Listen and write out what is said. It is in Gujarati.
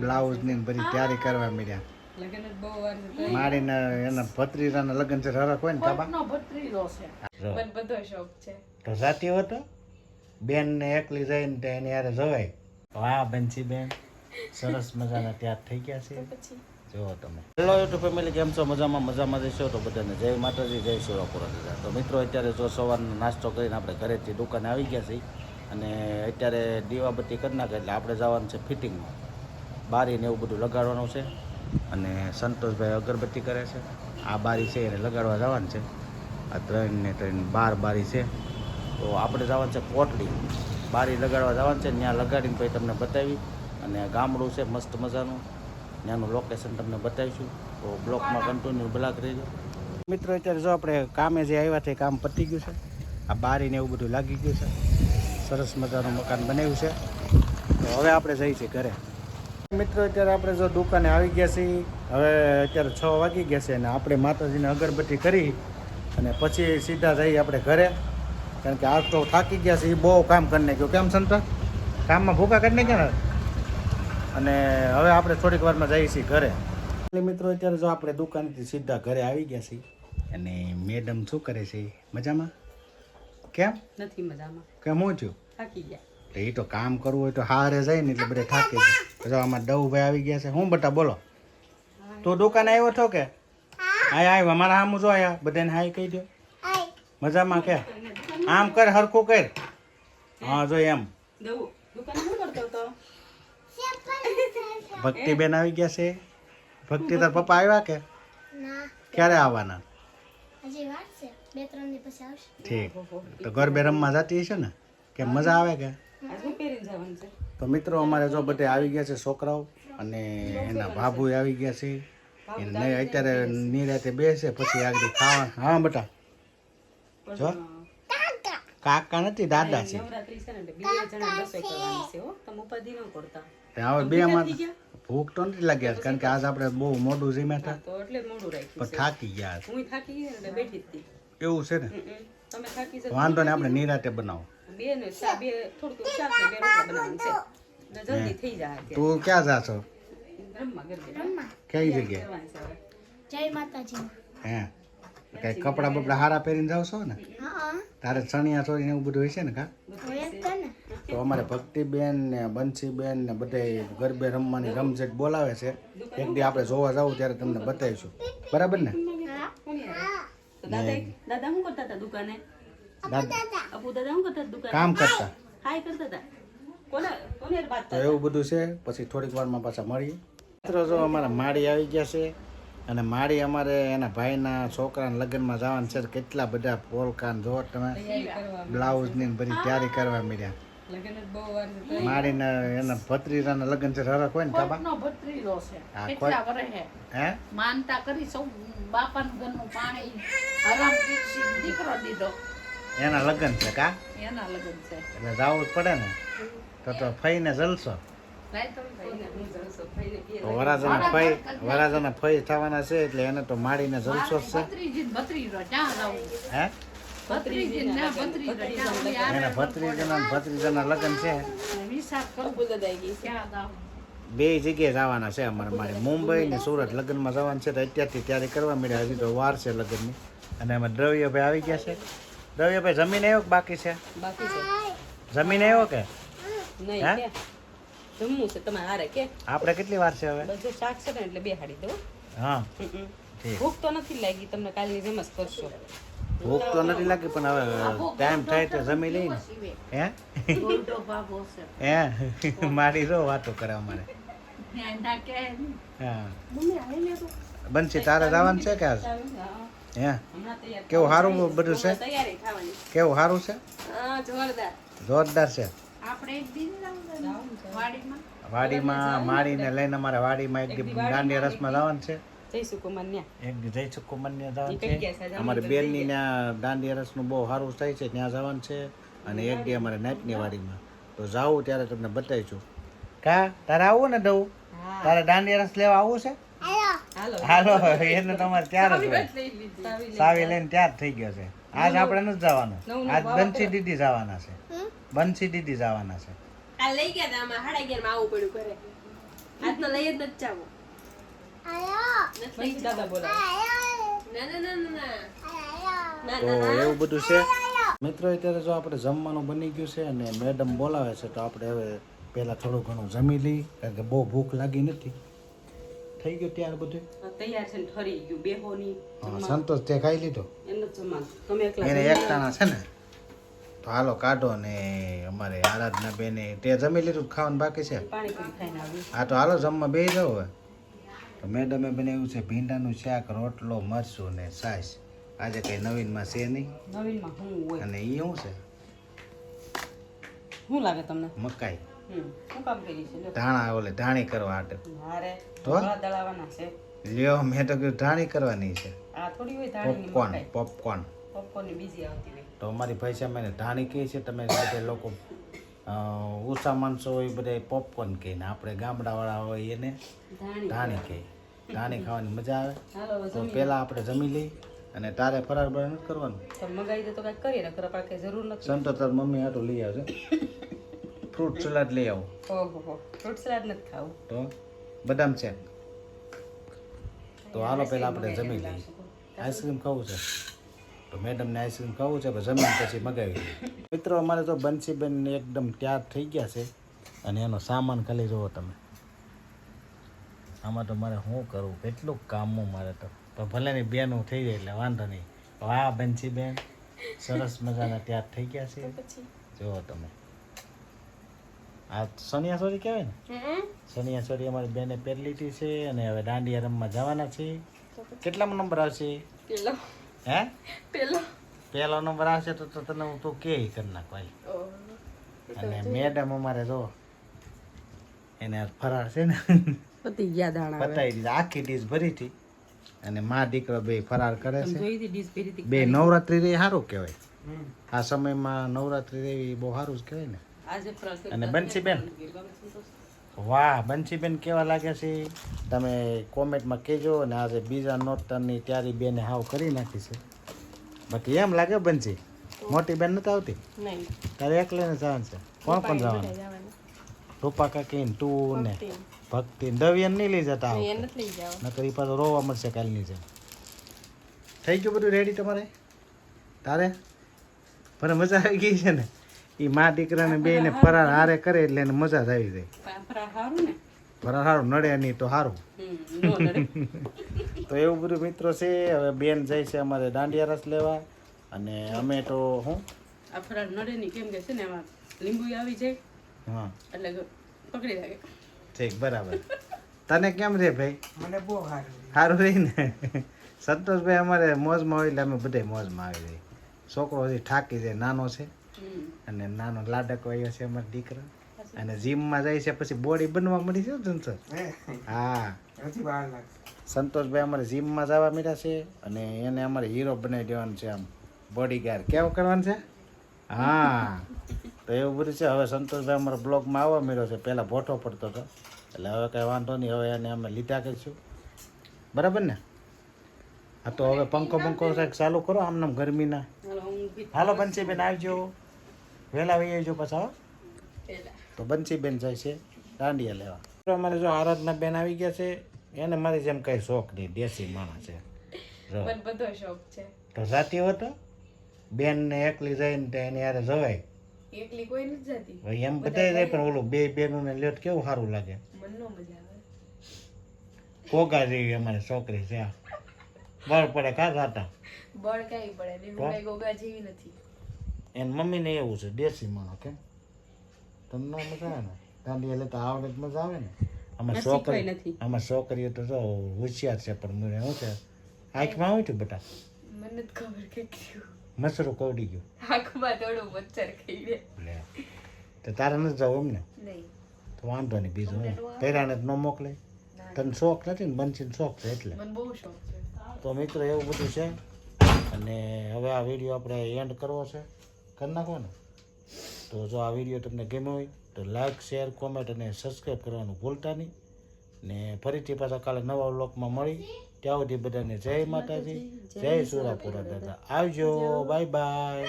બ્લાઉઝની બધી તૈયારી કરવા મળ્યા લગ્ન જ બહુ વાર મારીને એના ભત્રીજાના લગ્ન છે હરખ હોય ને ભત્રીજો છે. જો. મને બધો શોખ છે. તો જાતી હતો બેન ને એકલી જઈને તો એની હારે જવાય. વાહ બંસી બેન. સરસ મજાના તૈયાર થઈ ગયા છે. પછી? જુઓ તમે. હેલો યુટ્યુબ ફેમિલી કેમ છો? મજામાં મજામાં જઈશો તો બધાને. જય માતાજી જય શિવાપુરા દાદા. તો મિત્રો અત્યારે જો સવારનો નાસ્તો કરીને આપણે ઘરેથી દુકાને આવી ગયા છીએ અને અત્યારે દીવાબત્તી કરી નાખે એટલે આપણે જવાનું છે ફિટિંગમાં બારીને એવું બધું લગાડવાનું છે અને સંતોષભાઈ અગરબત્તી કરે છે. આ બારી છે એને લગાડવા જવાનું છે. આ ત્રણ ને ત્રણ બાર બારી છે. તો આપણે જવાનું છે કોટડી. બારી લગાડવા જવાનું છે, ત્યાં લગાડીને પછી તમને બતાવી અને ગામડું છે, મસ્ત મજાનું. ત્યાંનું લોકેશન તમને બતાવીશું. તો બ્લોકમાં કન્ટિન્યુ બ્લાક રહેજો. મિત્રો, અત્યારે જો આપણે કામે જે આવ્યા છે, કામ પતી ગયું છે. આ બારીને એવું બધું લાગી ગયું છે. સરસ મજાનું મકાન બનાવ્યું છે. તો હવે આપણે જઈએ છીએ ઘરે. મિત્રો અત્યારે આપણે જો દુકાને આવી ગયા છીએ. હવે અત્યારે છ વાગી ગયા છે અને આપણે માતાજીને અગરબત્તી કરી અને પછી સીધા જઈએ આપણે ઘરે. કારણ કે આજ તો થાકી ગયા છે એ બહુ કામ કરી નાખ્યું. કેમ સંતા? કામમાં ભૂકા કરી નાખ્યા ને? અને હવે આપણે થોડીક વારમાં જઈએ છીએ ઘરે. એટલે મિત્રો અત્યારે જો આપણે દુકાનથી સીધા ઘરે આવી ગયા છીએ. અને મેડમ શું કરે છે? મજામાં? કેમ? નથી મજામાં. કેમ હું થયું થાકી ગયા. એ તો કામ કરવું હોય તો હારે જાય ને એટલે બધે થાકી જાય પછી આમાં ડવભાઈ આવી ગયા છે. હું બટા બોલો? તું દુકાને આવ્યો છો કે? આય આવ્યો. અમારા આમ જો આયા. બધાને હાય કહી દો મજામાં કે? આમ કર હરખું કર. હા? જો એમ. ભક્તિ દુકાન શું કરતો હતો? ભક્તિબેન આવી ગયા છે. ભક્તિ તાર પપ્પા આવ્યા કે? ક્યારે આવવાના? ઠીક તો ઘર બે ત્રણ દિવસ પછી આવશે. ઠીક. તો ગરબે રમવા જતી હશે ને? કે મજા આવે કે? તો મિત્રો અમારે જો બધે આવી ગયા છે છોકરાઓ અને એના ભાભુ આવી ગયા છે. એને અત્યારે નિરાતે બેસે પછી આગળ ખાવા હા બટા. જો. કાકા નથી દાદા છે. હવે બે માં ભૂખ તો નથી લાગ્યા કારણ કે આજ આપણે બહુ મોડું જીમ્યા હતા. પણ થાકી ગયા એવું છે ને? વાંધો ને આપણે નિરાતે બનાવો. બે ને બે થોડુંક શાક ને બે રોટલા બનાવવાનું છે. એટલે જલ્દી થઈ જાય તું ક્યાં જા છો? કઈ જગ્યાએ. જય માતાજી. હે. કઈ કપડા બપડા હારા પહેરીને જાવ છો ને? તારે ચણિયા ચોરી એવું બધું હોય છે ને કા? તો અમારે ભક્તિબેન ને બંસીબેન ને બધા ગરબે રમવાની રમઝટ બોલાવે છે. એક દી આપણે જોવા જાવ ત્યારે તમને બતાવીશું. બરાબર ને? દાદા દાદા શું કરતા હતા દુકાને? કામ કરતા. હાય કરતા હતા. કોને કોને હારે વાત તો એવું બધું છે. પછી થોડીક વારમાં પાછા મળીએ. મિત્રો જો અમારા માળી આવી ગયા છે અને માળી અમારે એના ભાઈના છોકરાના લગ્નમાં જવાનું છે. કેટલા બધા પોલકાન જો તમે બ્લાઉઝની બધી તૈયારી કરવા મળ્યા લગ્ન જ બહુ વાર છે. માળીને એના ભત્રીજાના લગ્ન છે. હરખ હોય ને કાબા નો ભત્રીજો છે. હા, કેટલા વર્ષે હે? માનતા કરી સૌ બાપાનું ઘરનું પાણી દીકરો દીધો. એના લગ્ન છે કા? એના લગ્ન છે. એટલે જવું જ પડે ને. તો તો ફઈને જલસો. વરાજાના ફઈ વરાજાના ફઈ થવાના છે એટલે એને તો માળીને જલસો જ છે. હે? ભત્રીજાના ને લગ્ન છે. બે જગ્યાએ જવાના છે અમારે મારે. મુંબઈ ને સુરત લગ્નમાં જવાનું છે તો અત્યારથી તૈયારી કરવા મળ્યા. હજી તો વાર છે લગ્નની. અને એમાં દ્રવ્યભાઈ આવી ગયા છે. દ્રવ્યભાઈ જમીન આવ્યો કે બાકી છે? બાકી છે. જમીન આવ્યો કે? નહીં જમવું છે તમારે હારે કે? આપણે કેટલી વાર છે હવે? બધું શાક છે ને એટલે બે હાડી દો હા ભૂખ તો નથી લાગી તમને કાલની જેમ જ કરશો. ભૂખ તો નથી લાગી પણ હવે ટાઈમ થાય તો જમી લઈને. હે? ગોલડો બાબો છે. હે? મારી જો વાતો કરે અમારે. હા. બનશી તારે જવાનું છે કે આજ? હા, કેવું સારું બધું છે? કેવું સારું છે? જોરદાર. જોરદાર છે. આપણે એક દિન જવું વાડીમાં? વાડીમાં માળીને લઈને અમારે વાડીમાં એક દી દાંડિયા રસમાં જવાનું છે. જય સુકુમન્ય જવાનું છે? અમારે બેનની ત્યાં દાંડિયા રસનું બહુ સારું થાય છે ત્યાં જવાનું છે. અને એક દી અમારે નાઈટની વાડીમાં. તો જાવું ત્યારે તમને બતાવીશું. કા? તારે આવું ને દઉં? તારે દાંડિયા રસ લેવા આવવું છે? હાલો. એને તમારે ત્યાર જ હોય. સાવી લઈને ત્યાર થઈ ગયો છે. આજ આપણે નથી જવાનું. આજ બંસી દીદી જવાના છે. બંસી દીદી જવાના છે. આ લઈ ગયા હતા આમાં સાડા અગિયારમાં આવવું પડ્યું ઘરે. હાથમાં લઈ જ નથી જાવું. આયો પછી દાદા બોલાવે. આયો ના ના ના ના. ના ના તો ના. ના એવું બધું છે? મિત્રો અત્યારે જો આપણે જમવાનું બની ગયું છે અને મેડમ બોલાવે છે તો આપણે હવે પહેલાં થોડું ઘણું જમી લઈ કારણ કે બહુ ભૂખ લાગી નથી. થઈ ગયું ત્યાર બધું? તૈયાર છે ને ઠરી ગયું. બેહોની હા, સંતોષ તે ખાઈ લીધો? એનો જ તમે એકલા એને એકટાણા છે ને? તો હાલો કાઢો ને અમારે આરાધના બેને તે જમી લીધું ખાવાનું બાકી છે? હા આ તો હાલો જમવા બે જાવ હવે. તો મેડમે બનાવ્યું છે ભીંડાનું શાક રોટલો મરચું ને છાશ આજે કંઈ નવીનમાં છે નહીં. નવીનમાં હું હોય. અને એ શું છે? શું લાગે તમને? મકાઈ. શું કામ કરી છે? ધાણા ઓલે ધાણી કરવા માટે હારે તો? દળાવાના છે. લ્યો મેં તો કીધું ધાણી કરવાની છે. આ થોડી હોય ધાણીની પોપકોર્ન પોપકોર્ન બીજી આવતી હોય. તો અમારી ભાષા એને ધાણી કહે છે તમે બધા લોકો ઉષા માણસો હોય બધા પોપકોર્ન કહે ને આપણે ગામડાવાળા હોય એને ધાણી. કહે. ધાણી ખાવાની મજા આવે. તો પહેલાં આપણે જમી લઈ અને તારે ફરાર નથી કરવાનું? મગાવી દે તો કંઈક કરીએ ને આપણે કઈ જરૂર નથી. સંતો તાર મમ્મી આટલું લઈ આવજો. ફ્રૂટ સલાડ લઈ આવો. ઓહો ફ્રૂટ સલાડ નથી ખાવું. તો બદામ છે. તો હાલો પહેલાં આપણે જમી લઈએ. આઈસ્ક્રીમ ખાવું છે. તો મેડમને આઈસ્ક્રીમ ખાવું છે પણ જમીન પછી મગાવી લઈએ. મિત્રો અમારે તો બંસીબેન એકદમ તૈયાર થઈ ગયા છે અને એનો સામાન ખાલી જુઓ તમે. આમાં તો મારે શું કરવું? કેટલું કામું મારે તો. તો ભલે ની બેનું થઈ જાય એટલે વાંધો નહીં. વાહ બંસીબેન સરસ મજાના તૈયાર થઈ ગયા છે. જુઓ તમે. આ સનિયા સોરી કહેવાય ને? સનિયા સોરી અમારી બેને પહેરી લીધી છે અને હવે દાંડિયા રમવા જવાના છે. કેટલામો નંબર આવશે? પેલો. હે? પેલો. પહેલો નંબર આવશે તો તો તને હું તું કે કરી ભાઈ. અને મેડમ અમારે જો એને ફરાર છે ને પતી ગયા દાણા પતાવી દીધા. આખી ડીશ ભરી હતી. અને મા દીકરો બે ફરાર કરે છે. બે નવરાત્રી રે સારું કહેવાય. આ સમયમાં નવરાત્રી રેવી બહુ સારું જ કહેવાય ને. અને બંસીબેન વાહ બંસીબેન કેવા લાગે છે? તમે કોમેન્ટમાં કહેજો અને આજે બીજા નોટની તૈયારી બેને હાવ કરી નાખી છે. બાકી એમ લાગે બંસી મોટી બેન નથી આવતી? તારે એકલે ને જવાનું છે? કોણ કોણ જવાનું? રૂપા કાકી તું ને ભક્તિ. દવિયન નહીં લઈ જતા નકર એ પાછો રોવા મળશે કાલની જેમ. થઈ ગયું બધું રેડી તમારે? તારે? પણ મજા આવી ગઈ છે ને. એ મા દીકરાને બે ને ફરાર હારે કરે એટલે એને મજા જ આવી જાય. ફરાળ સારું ફરાર સારું નડે નહીં તો સારું હમ નો નડે. તો એવું બધું મિત્રો છે હવે બેન જાય છે અમારે દાંડિયા રસ લેવા અને અમે તો શું આ નડે નહીં કેમ કે છે ને એમાં લીંબુ આવી જાય. હા. એટલે પકડી લાગે ઠીક બરાબર. તને કેમ રે ભાઈ? મને બહુ સારું સારું રહી ને? સંતોષભાઈ અમારે મોજમાં હોય એટલે અમે બધે મોજમાં આવી જાય. છોકરો હજી થાકી જાય નાનો છે. અને નાનો લાડકો આવ્યો છે અમારો દીકરો. અને જીમમાં જાય છે પછી બોડી બનવા મળી છે જનસર હા? સંતોષભાઈ અમારે જીમમાં જવા મળ્યા છે અને એને અમારે હીરો બનાવી દેવાનું છે આમ બોડી ગાર્ડ કેવું કરવાનું છે? હા. તો એવું બધું છે. હવે સંતોષભાઈ અમારા બ્લોગમાં આવવા મળ્યો છે. પહેલાં ભોટો પડતો હતો. એટલે હવે કાંઈ વાંધો નહીં. હવે એને અમે લીધા કરીશું બરાબર ને? હા તો હવે પંખો પંખો સાહેબ ચાલુ કરો. આમ ગરમીના. હાલો હું બેન હાલો બંસીબેન આવજો. વહેલા વહી આવજો પાછા તો બંસીબેન જાય છે દાંડિયા લેવા. તો અમારે જો આરાધના બેન આવી ગયા છે એને મારી જેમ કઈ શોખ નહીં દેશી માણસ છે. મને બધો શોખ છે. તો જાતી હો. બેન ને એકલી જઈને તો એની યારે જવાય. એકલી કોઈ નથી જતી. એમ બધાય જાય પણ ઓલું બે બેનું ને લેટ કેવું સારું લાગે? કોગા મજા આવે. જેવી અમારી છોકરી છે. બળ પડે કા જાતા? બળ કઈ પડે ને હું કઈ ગોગા જેવી નથી. એની મમ્મીને એવું છે દેશી માણો કેમ તમને ન મજા આવે ને? દાંડી એટલે તો આવડે મજા આવે ને? આમાં છોકરી. આમાં છોકરીઓ તો જો હોશિયાર છે પણ મને શું છે આંખમાં શું થયું બેટા? મને જ ખબર કે મસરો મસરું ગયો. આંખમાં થોડું મચ્છર ખાઈ લે. લે. તો તારે નથી જવું એમ ને? નહીં. તો વાંધો નહીં બીજું પહેરાને જ ન મોકલે. તને શોખ નથી ને? બંસીને શોખ છે એટલે. મને બહુ શોખ છે. તો મિત્રો એવું બધું છે. અને હવે આ વીડિયો આપણે એન્ડ કરવો છે. કરી નાખો ને તો જો આ વીડિયો તમને ગમ્યો હોય તો લાઈક શેર કોમેન્ટ અને સબસ્ક્રાઈબ કરવાનું ભૂલતા નહીં. ને ફરીથી પાછા કાલે નવા વ્લોગમાં મળી. ત્યાં સુધી બધાને જય માતાજી જય સુરાપુરા દાદા. આવજો બાય બાય